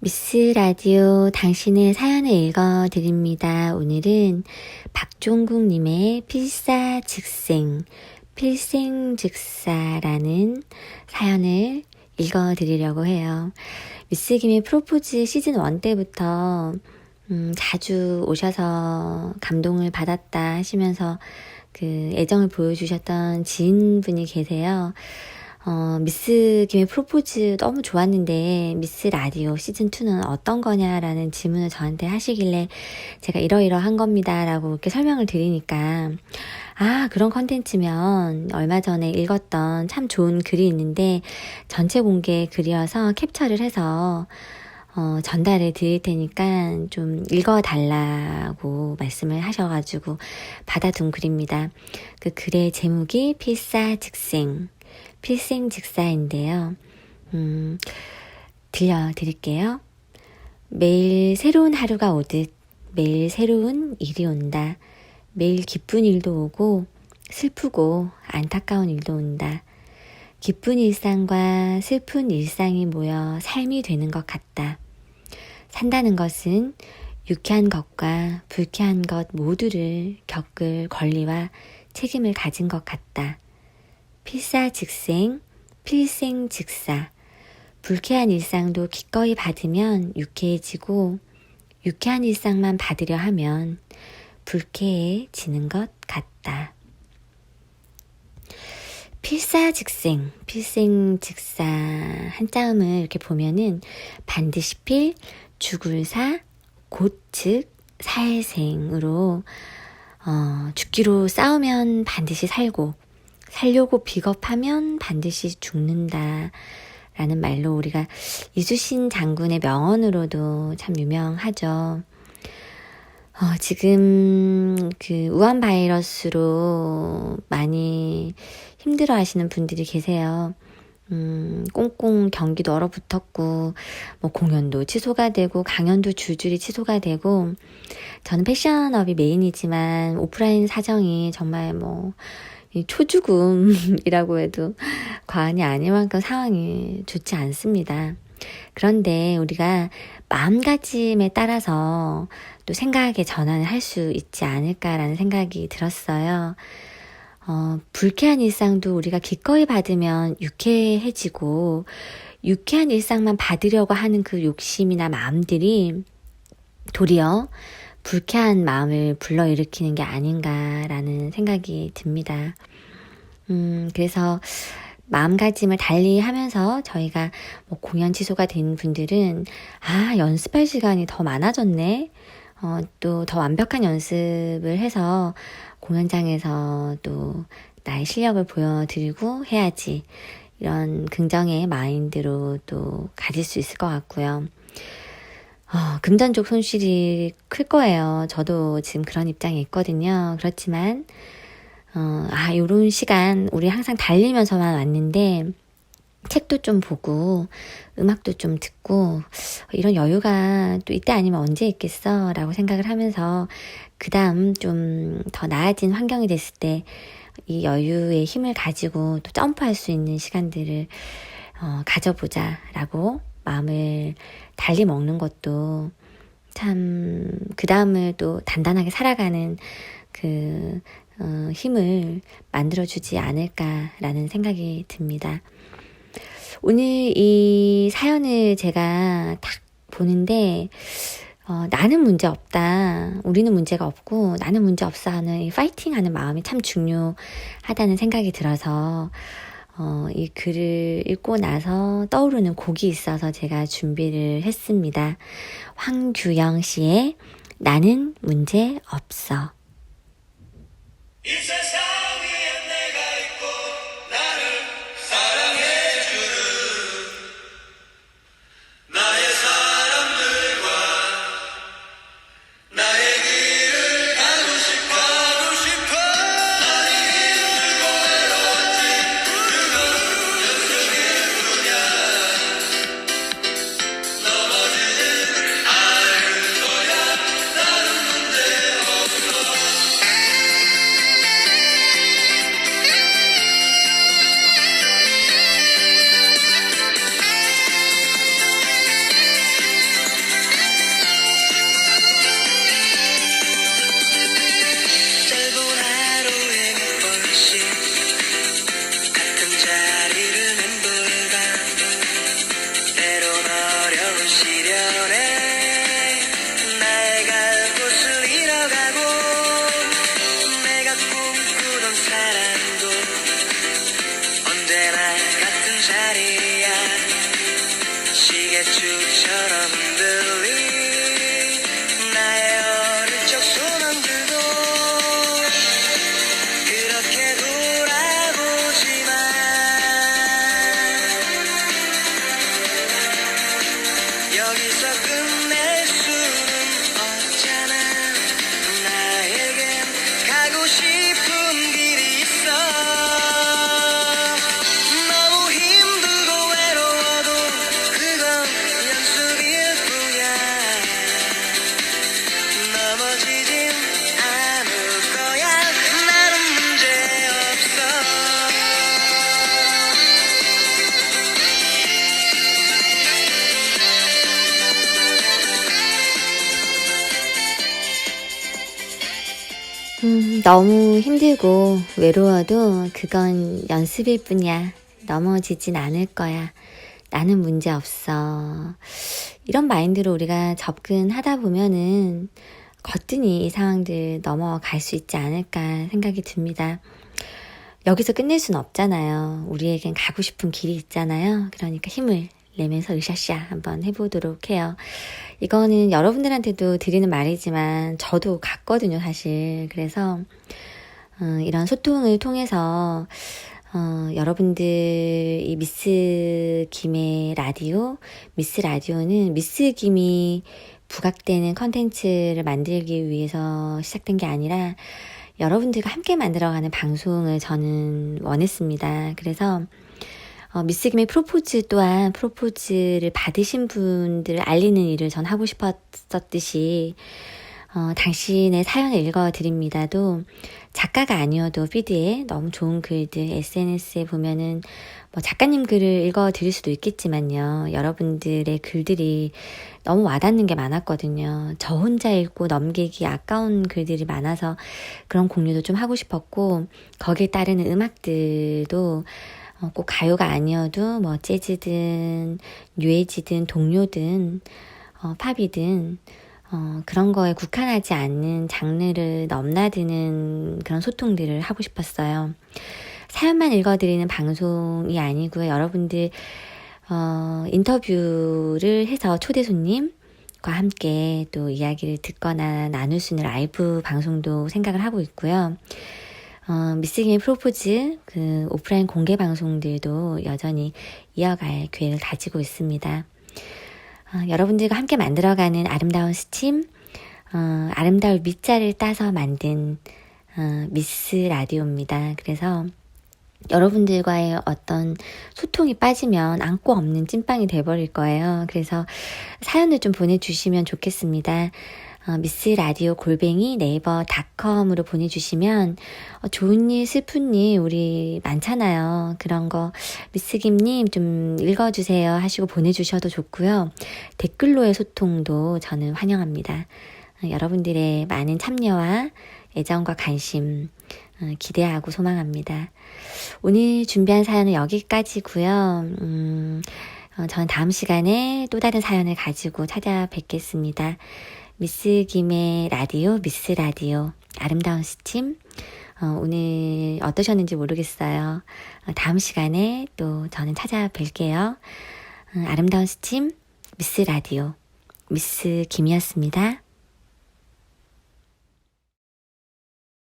미스 라디오 당신의 사연을 읽어 드립니다. 오늘은 박종국님의 필사 즉생, 필생 즉사라는 사연을 읽어 드리려고 해요. 미스 김의 프로포즈 시즌 1 때부터 음, 자주 오셔서 감동을 받았다 하시면서 그 애정을 보여주셨던 지인분이 계세요. 어, 미스 김의 프로포즈 너무 좋았는데 미스 라디오 시즌 2는 어떤 거냐라는 질문을 저한테 하시길래 제가 이러이러한 겁니다 라고 이렇게 설명을 드리니까 아 그런 컨텐츠면 얼마 전에 읽었던 참 좋은 글이 있는데 전체 공개 글이어서 캡처를 해서 어, 전달해 드릴 테니까 좀 읽어달라고 말씀을 하셔가지고 받아둔 글입니다. 그 글의 제목이 필사 즉생. 필생즉사인데요. 음, 들려드릴게요. 매일 새로운 하루가 오듯 매일 새로운 일이 온다. 매일 기쁜 일도 오고 슬프고 안타까운 일도 온다. 기쁜 일상과 슬픈 일상이 모여 삶이 되는 것 같다. 산다는 것은 유쾌한 것과 불쾌한 것 모두를 겪을 권리와 책임을 가진 것 같다. 필사즉생, 필생즉사. 불쾌한 일상도 기꺼이 받으면 유쾌해지고 유쾌한 일상만 받으려 하면 불쾌해지는 것 같다. 필사즉생, 필생즉사 한자음을 이렇게 보면은 반드시 필, 죽을 사, 곧즉 살생으로 어, 죽기로 싸우면 반드시 살고 살려고 비겁하면 반드시 죽는다. 라는 말로 우리가 이수신 장군의 명언으로도 참 유명하죠. 어, 지금 그 우한 바이러스로 많이 힘들어 하시는 분들이 계세요. 음, 꽁꽁 경기도 얼어붙었고, 뭐 공연도 취소가 되고, 강연도 줄줄이 취소가 되고, 저는 패션업이 메인이지만 오프라인 사정이 정말 뭐, 초죽음이라고 해도 과언이 아닐 만큼 상황이 좋지 않습니다. 그런데 우리가 마음가짐에 따라서 또 생각의 전환을 할 수 있지 않을까라는 생각이 들었어요. 어, 불쾌한 일상도 우리가 기꺼이 받으면 유쾌해지고, 유쾌한 일상만 받으려고 하는 그 욕심이나 마음들이 도리어 불쾌한 마음을 불러일으키는 게 아닌가라는 생각이 듭니다. 음, 그래서 마음가짐을 달리 하면서 저희가 뭐 공연 취소가 된 분들은 아, 연습할 시간이 더 많아졌네. 어, 또 더 완벽한 연습을 해서 공연장에서 또 나의 실력을 보여드리고 해야지. 이런 긍정의 마인드로 또 가질 수 있을 것 같고요. 어, 금전적 손실이 클 거예요. 저도 지금 그런 입장에 있거든요. 그렇지만, 어, 아, 요런 시간, 우리 항상 달리면서만 왔는데, 책도 좀 보고, 음악도 좀 듣고, 이런 여유가 또 이때 아니면 언제 있겠어? 라고 생각을 하면서, 그 다음 좀 더 나아진 환경이 됐을 때, 이 여유의 힘을 가지고 또 점프할 수 있는 시간들을, 어, 가져보자. 라고 마음을 달리 먹는 것도 참, 그 다음을 또 단단하게 살아가는 그, 어, 힘을 만들어주지 않을까라는 생각이 듭니다. 오늘 이 사연을 제가 딱 보는데, 어, 나는 문제 없다. 우리는 문제가 없고, 나는 문제 없어 하는 이 파이팅 하는 마음이 참 중요하다는 생각이 들어서, 어, 이 글을 읽고 나서 떠오르는 곡이 있어서 제가 준비를 했습니다. 황규영 씨의 나는 문제 없어. 너무 힘들고 외로워도 그건 연습일 뿐이야. 넘어지진 않을 거야. 나는 문제 없어. 이런 마인드로 우리가 접근하다 보면은 거뜬히 이 상황들 넘어갈 수 있지 않을까 생각이 듭니다. 여기서 끝낼 수는 없잖아요. 우리에겐 가고 싶은 길이 있잖아요. 그러니까 힘을 내면서 으쌰쌰 한번 해보도록 해요. 이거는 여러분들한테도 드리는 말이지만 저도 갔거든요, 사실. 그래서 어, 이런 소통을 통해서 어, 여러분들 이 미스 김의 라디오, 미스 라디오는 미스 김이 부각되는 컨텐츠를 만들기 위해서 시작된 게 아니라 여러분들과 함께 만들어가는 방송을 저는 원했습니다. 그래서 어, 미스 김의 프로포즈 또한 프로포즈를 받으신 분들을 알리는 일을 전 하고 싶었었듯이 어, 당신의 사연을 읽어드립니다도 작가가 아니어도 피드에 너무 좋은 글들 SNS에 보면은 뭐 작가님 글을 읽어드릴 수도 있겠지만요. 여러분들의 글들이 너무 와닿는 게 많았거든요. 저 혼자 읽고 넘기기 아까운 글들이 많아서 그런 공유도 좀 하고 싶었고 거기에 따르는 음악들도 어, 꼭 가요가 아니어도 뭐 재즈든 뉴에지든 동요든 어, 팝이든 어, 그런 거에 국한하지 않는 장르를 넘나드는 그런 소통들을 하고 싶었어요. 사연만 읽어드리는 방송이 아니고요. 여러분들 어, 인터뷰를 해서 초대 손님 과 함께 또 이야기를 듣거나 나눌 수 있는 라이브 방송도 생각을 하고 있고요. 어, 미스김의 프로포즈 그 오프라인 공개 방송들도 여전히 이어갈 계획을 가지고 있습니다. 어, 여러분들과 함께 만들어가는 아름다운 스팀, 어, 아름다운 밑자를 따서 만든 어, 미스 라디오입니다. 그래서 여러분들과의 어떤 소통이 빠지면 안고 없는 찐빵이 돼버릴 거예요. 그래서 사연을 좀 보내주시면 좋겠습니다. 어, 미스 라디오 골뱅이 네이버 닷컴으로 보내주시면 어, 좋은 일, 슬픈 일 우리 많잖아요. 그런 거 미스 김님 좀 읽어주세요 하시고 보내주셔도 좋고요. 댓글로의 소통도 저는 환영합니다. 어, 여러분들의 많은 참여와 애정과 관심 어, 기대하고 소망합니다. 오늘 준비한 사연은 여기까지고요. 음, 어, 저는 다음 시간에 또 다른 사연을 가지고 찾아뵙겠습니다. 미스 김의 라디오, 미스 라디오, 아름다운 스팀. 어, 오늘 어떠셨는지 모르겠어요. 어, 다음 시간에 또 저는 찾아뵐게요. 어, 아름다운 스팀, 미스 라디오, 미스 김이었습니다.